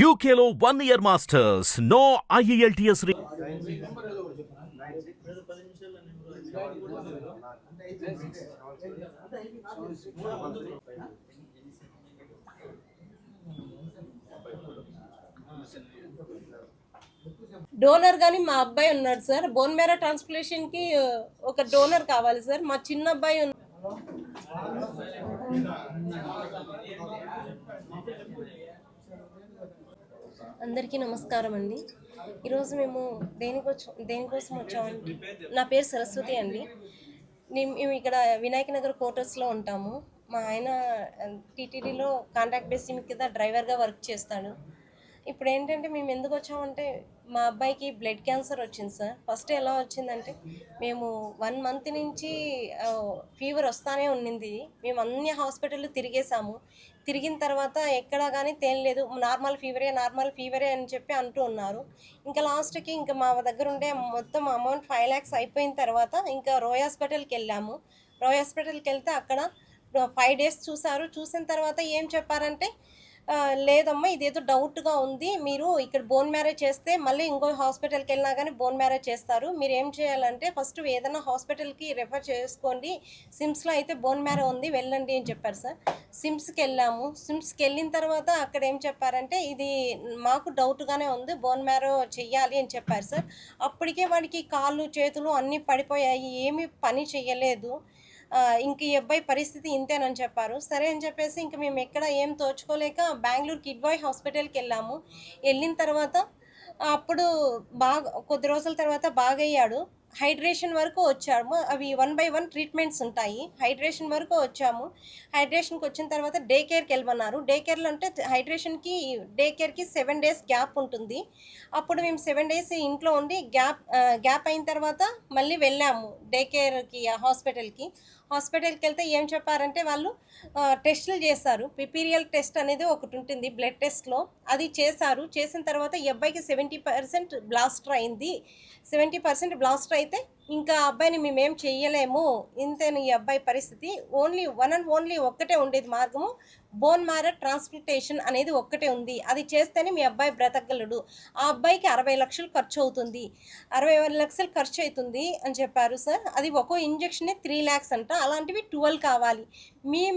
యూకేలో one year masters no E donor కానీ మా అబ్బాయి ఉన్నాడు సార్. బోన్ మేరా ట్రాన్స్ప్లేషన్కి ఒక డోనర్ కావాలి సార్. మా చిన్న అబ్బాయి అందరికీ నమస్కారం అండి ఈరోజు మేము దేనికోసం దేనికోసం వచ్చామంటే నా పేరు సరస్వతి అండి. మేము ఇక్కడ వినాయక నగర్ క్వార్టర్స్లో ఉంటాము. మా ఆయన టీటీడీలో కాంట్రాక్ట్ బేసిస్ కింద డ్రైవర్గా వర్క్ చేస్తాడు. ఇప్పుడు ఏంటంటే మేము ఎందుకు వచ్చామంటే మా అబ్బాయికి బ్లడ్ క్యాన్సర్ వచ్చింది సార్. ఫస్ట్ ఎలా వచ్చిందంటే మేము వన్ మంత్ నుంచి ఫీవర్ వస్తానే ఉన్నింది. మేము అన్ని హాస్పిటల్ తిరిగేసాము తిరిగిన తర్వాత ఎక్కడా కానీ తేలలేదు నార్మల్ ఫీవరే నార్మల్ ఫీవరే అని చెప్పి అంటూ ఉన్నారు. ఇంకా లాస్ట్కి ఇంకా మా దగ్గర ఉండే మొత్తం అమౌంట్ ఫైవ్ ల్యాక్స్ అయిపోయిన తర్వాత ఇంకా రోయ్ హాస్పిటల్కి వెళ్ళాము. రోయ్ హాస్పిటల్కి వెళ్తే అక్కడ ఫైవ్ డేస్ చూసారు. చూసిన తర్వాత ఏం చెప్పారంటే లేదమ్మా ఇదేదో డౌట్గా ఉంది. మీరు ఇక్కడ బోన్ మ్యారేజ్ చేస్తే మళ్ళీ ఇంకో హాస్పిటల్కి వెళ్ళినా కానీ బోన్ మ్యారేజ్ చేస్తారు. మీరు ఏం చేయాలంటే ఫస్ట్ ఏదైనా హాస్పిటల్కి రెఫర్ చేసుకోండి. సిమ్స్లో అయితే బోన్ మ్యారో ఉంది వెళ్ళండి అని చెప్పారు సార్. సిమ్స్కి వెళ్ళాము. సిమ్స్కి వెళ్ళిన తర్వాత అక్కడ ఏం చెప్పారంటే ఇది మాకు డౌట్గానే ఉంది బోన్ మ్యారో చెయ్యాలి అని చెప్పారు సార్. అప్పటికే వాడికి కాళ్ళు చేతులు అన్నీ పడిపోయాయి. ఏమీ పని చేయలేదు ఇంక ఈ అబ్బాయి పరిస్థితి ఇంతేనని చెప్పారు. సరే అని చెప్పేసి ఇంక మేము ఎక్కడ ఏం తోచుకోలేక బెంగళూరు కిడ్ బాయ్ హాస్పిటల్కి వెళ్ళాము. వెళ్ళిన తర్వాత అప్పుడు బాగా కొద్ది రోజుల తర్వాత బాగయ్యాడు. హైడ్రేషన్ వరకు వచ్చాము. అవి వన్ బై వన్ ట్రీట్మెంట్స్ ఉంటాయి. హైడ్రేషన్ వరకు వచ్చాము. హైడ్రేషన్కి వచ్చిన తర్వాత డే కేర్కి వెళ్ళమన్నారు. డే కేర్లో అంటే హైడ్రేషన్కి డే కేర్కి సెవెన్ డేస్ గ్యాప్ ఉంటుంది. అప్పుడు మేము సెవెన్ డేస్ ఇంట్లో ఉండి గ్యాప్ గ్యాప్ అయిన తర్వాత మళ్ళీ వెళ్ళాము డే కేర్కి హాస్పిటల్కి. హాస్పిటల్కి వెళ్తే ఏం చెప్పారంటే వాళ్ళు టెస్టులు చేశారు. పిపీరియల్ టెస్ట్ అనేది ఒకటి ఉంటుంది బ్లడ్ టెస్ట్లో. అది చేశారు. చేసిన తర్వాత ఈ అబ్బాయికి సెవెంటీ పర్సెంట్ బ్లాస్టర్ అయింది. సెవెంటీ పర్సెంట్ బ్లాస్టర్ అయితే ఇంకా అబ్బాయిని మేమేం చెయ్యలేము. ఇంతేను ఈ అబ్బాయి పరిస్థితి. ఓన్లీ వన్ అండ్ ఓన్లీ ఒక్కటే ఉండేది మార్గము. బోన్ మార ట్రాన్స్ప్లాంటేషన్ అనేది ఒక్కటే ఉంది. అది చేస్తేనే మీ అబ్బాయి బ్రతకగలడు. ఆ అబ్బాయికి అరవై లక్షలు ఖర్చు అవుతుంది. అరవై లక్షలు ఖర్చు అవుతుంది అని చెప్పారు సార్. అది ఒక్కో ఇంజెక్షనే త్రీ ల్యాక్స్ అంట. అలాంటివి ట్వెల్వ్ కావాలి. మీ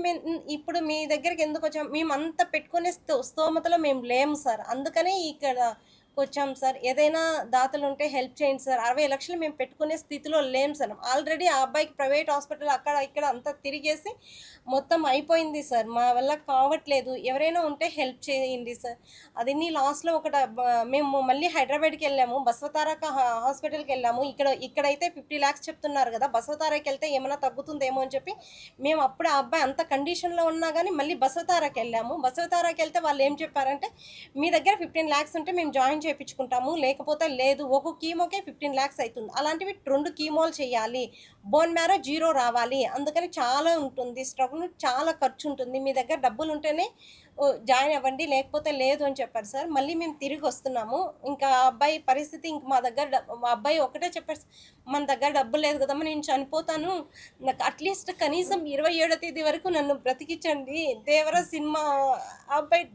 ఇప్పుడు మీ దగ్గరికి ఎందుకు వచ్చాం? మేమంతా పెట్టుకునే sto- స్తోమతలో మేము లేము సార్. అందుకనే ఇక్కడ వచ్చాం సార్. ఏదైనా దాతలు ఉంటే హెల్ప్ చేయండి సార్. అరవై లక్షలు మేము పెట్టుకునే స్థితిలో లేం సార్. ఆల్రెడీ ఆ అబ్బాయికి ప్రైవేట్ హాస్పిటల్ అక్కడ ఇక్కడ అంతా తిరిగేసి మొత్తం అయిపోయింది సార్. మా వల్ల కావట్లేదు. ఎవరైనా ఉంటే హెల్ప్ చేయండి సార్. అది నీ లాస్ట్లో ఒక మేము మళ్ళీ హైదరాబాద్కి వెళ్ళాము. బసవతారక హాస్పిటల్కి వెళ్ళాము. ఇక్కడ ఇక్కడైతే ఫిఫ్టీ ల్యాక్స్ చెప్తున్నారు కదా. బసవతారకి వెళ్తే ఏమైనా తగ్గుతుందేమో అని చెప్పి మేము అప్పుడు ఆ అబ్బాయి అంత కండిషన్లో ఉన్నా కానీ మళ్ళీ బసవతారకి వెళ్ళాము. బసవతారకి వెళ్తే వాళ్ళు ఏం చెప్పారంటే మీ దగ్గర ఫిఫ్టీన్ ల్యాక్స్ ఉంటే మేము జాయిన్ చేయించుకుంటాము లేకపోతే లేదు ఒక కీమోకే ఫిఫ్టీన్ ల్యాక్స్ అవుతుంది అలాంటివి రెండు కీమోలు చేయాలి. బోన్ మ్యారో జీరో రావాలి. అందుకని చాలా ఉంటుంది స్ట్రగుల్ చాలా ఖర్చు ఉంటుంది. మీ దగ్గర డబ్బులు ఉంటేనే జాయిన్ అవ్వండి లేకపోతే లేదు అని చెప్పారు సార్. మళ్ళీ మేము తిరిగి వస్తున్నాము. ఇంకా ఆ అబ్బాయి పరిస్థితి ఇంక మా దగ్గర మా అబ్బాయి ఒకటే చెప్పారు సార్, మన దగ్గర డబ్బులు లేదు కదమ్మా నేను చనిపోతాను. నాకు అట్లీస్ట్ కనీసం ఇరవై ఏడో తేదీ వరకు నన్ను బ్రతికించండి. దేవర సినిమా ఆ అబ్బాయి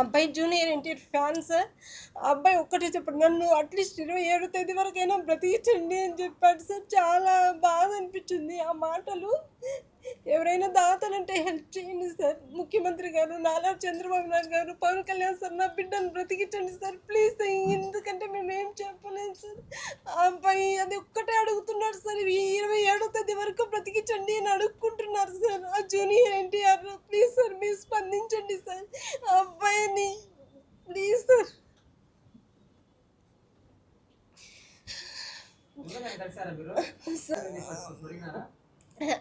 అబ్బాయి జూనియర్ ఎన్టీఆర్ ఫ్యాన్ సార్ అబ్బాయి ఒక్కటే చెప్పాడు నన్ను అట్లీస్ట్ ఇరవై ఏడో తేదీ వరకైనా బ్రతికించండి అని చెప్పాడు సార్. చాలా బాధ అనిపించింది ఆ మాటలు. ఎవరైనా దాతలంటే హెల్ప్ చేయండి సార్. ముఖ్యమంత్రి గారు నారా చంద్రబాబు నాయుడు గారు పవన్ కళ్యాణ్ సార్ నా బిడ్డను బ్రతికించండి సార్. ప్లీజ్ ఎందుకంటే మేము ఏం చెప్పలేము సార్. అబ్బాయి అది ఒక్కటే అడుగుతున్నాడు సార్ ఈ ఇరవై ఏడో తేదీ వరకు బ్రతికించండి అని అడుగు సార్ ఆ జూనియర్ ఎన్టీఆర్ ప్లీజ్ సార్ మీరు స్పందించండి సార్. ఆ అబ్బాయిని ప్లీజ్ సార్.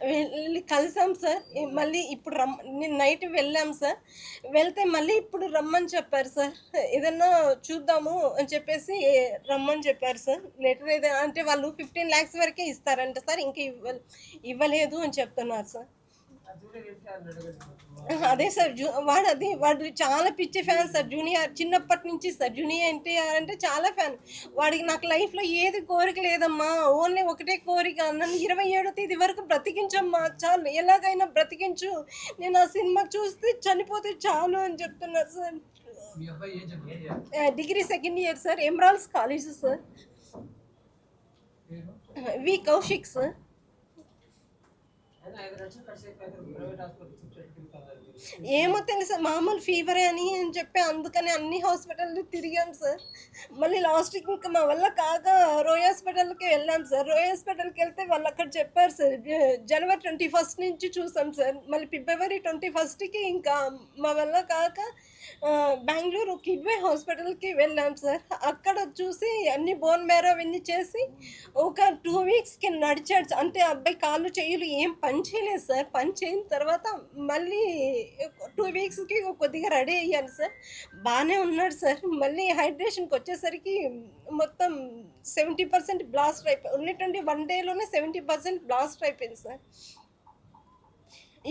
వెళ్ళి కలిసాం సార్. మళ్ళీ ఇప్పుడు రమ్ నేను నైట్ వెళ్ళాం సార్. వెళ్తే మళ్ళీ ఇప్పుడు రమ్మని చెప్పారు సార్. ఏదన్నా చూద్దాము అని చెప్పేసి రమ్మని చెప్పారు సార్. లెటర్ ఏదైనా అంటే వాళ్ళు ఫిఫ్టీన్ ల్యాక్స్ వరకే ఇస్తారంట సార్. ఇంకా ఇవ్వ ఇవ్వలేదు అని చెప్తున్నారు సార్. అదే సార్ జూ వాడు అది వాడు చాలా పిచ్చి ఫ్యాన్ సార్ జూనియర్ చిన్నప్పటి నుంచి సార్ జూనియర్ ఎన్టీఆర్ అంటే చాలా ఫ్యాన్. వాడికి నాకు లైఫ్లో ఏది కోరిక లేదమ్మా ఓన్లీ ఒకటే కోరిక నన్ను ఇరవై ఏడో తేదీ వరకు బ్రతికించమ్మా చాలు ఎలాగైనా బ్రతికించు నేను ఆ సినిమా చూస్తే చనిపోతే చాలు అని చెప్తున్నారు సార్. మీ అబ్బాయి ఏం చెప్పండి. ఆ, degree second year sir emeralds college sir. V Kaushik sir అయినా ఐదు లక్షలు ఖర్చు అయిపోయింది ప్రైవేట్ హాస్పిటల్ చూపెట్టుకుని కావాలి ఏమో తెలుసా మామూలు ఫీవరే అని అని చెప్పి అందుకని అన్ని హాస్పిటల్ తిరిగాం సార్. మళ్ళీ లాస్ట్ ఇంకా మా వల్ల కాక రోయ్ హాస్పిటల్కి వెళ్ళాం సార్. రోయ్ హాస్పిటల్కి వెళ్తే వాళ్ళు అక్కడ చెప్పారు సార్ జనవరి ట్వంటీ ఫస్ట్ నుంచి చూసాం సార్. మళ్ళీ ఫిబ్రవరి ట్వంటీ ఫస్ట్కి ఇంకా మా వల్ల కాక బెంగళూరు కిడ్వే హాస్పిటల్కి వెళ్ళాం సార్. అక్కడ చూసి అన్ని బోన్ మేర అవన్నీ చేసి ఒక టూ వీక్స్కి నడిచాడు అంటే అబ్బాయి కాళ్ళు చేయులు ఏం పని చేయలేదు సార్. పని చేయని తర్వాత మళ్ళీ టూ వీక్స్కి కొద్దిగా రెడీ అయ్యాను సార్. బాగానే ఉన్నాడు సార్. మళ్ళీ హైడ్రేషన్కి వచ్చేసరికి మొత్తం సెవెంటీ పర్సెంట్ బ్లాస్ట్ అయిపోయి ఉన్నటువంటి వన్ డేలోనే సెవెంటీ పర్సెంట్ బ్లాస్ట్ అయిపోయింది సార్.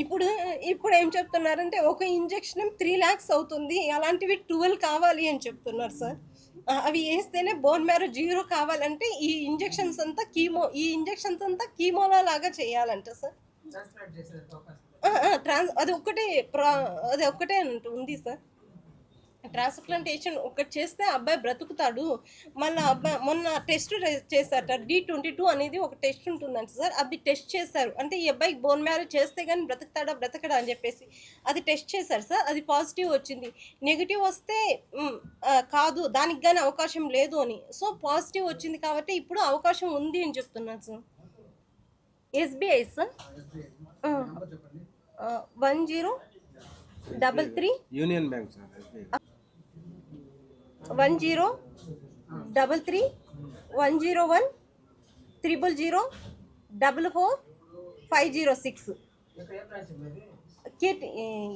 ఇప్పుడు ఇప్పుడు ఏం చెప్తున్నారంటే ఒక ఇంజెక్షన్ త్రీ ల్యాక్స్ అవుతుంది. అలాంటివి ట్వెల్వ్ కావాలి అని చెప్తున్నారు సార్. అవి వేస్తేనే బోన్ మ్యారో జీరో కావాలంటే ఈ ఇంజెక్షన్స్ అంతా కీమో ఈ ఇంజెక్షన్స్ అంతా కీమోలా లాగా చేయాలంట సార్. ట్రాన్స్ అది ఒక్కటే ప్రా అది ఒక్కటే అంట ఉంది సార్. ట్రాన్స్ప్లాంటేషన్ ఒకటి చేస్తే అబ్బాయి బ్రతుకుతాడు. మళ్ళీ అబ్బాయి మొన్న టెస్ట్ చేశారట డి ట్వంటీ టూ అనేది ఒక టెస్ట్ ఉంటుందంట సార్. అది టెస్ట్ చేశారు. అంటే ఈ అబ్బాయికి బోన్ మ్యారేజ్ చేస్తే కానీ బ్రతుకుతాడా బ్రతకడా అని చెప్పేసి. అది టెస్ట్ చేశారు సార్. అది పాజిటివ్ వచ్చింది. నెగిటివ్ వస్తే కాదు దానికి కానీ అవకాశం లేదు అని. సో పాజిటివ్ వచ్చింది కాబట్టి ఇప్పుడు అవకాశం ఉంది అని చెప్తున్నాను సార్. ఎస్బీఐ సార్ నెంబర్ చెప్పండి one zero double three union bank sir SBI one zero double three one zero one triple zero double four five zero six ఇక్కడ ఏ బ్రాంచ్ ఉంది KT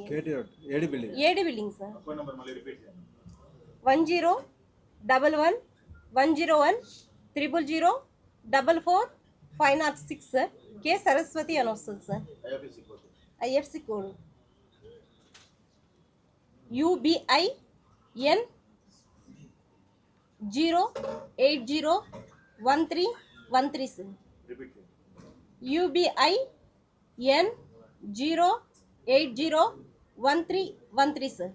KT road AD building ఏడు building sir one zero double one one zero one triple zero double four five nought six sir K Saraswati అని వస్తుంది sir IFC code UBI N zero eight zero one three one three sir UBI N zero eight zero one three one three sir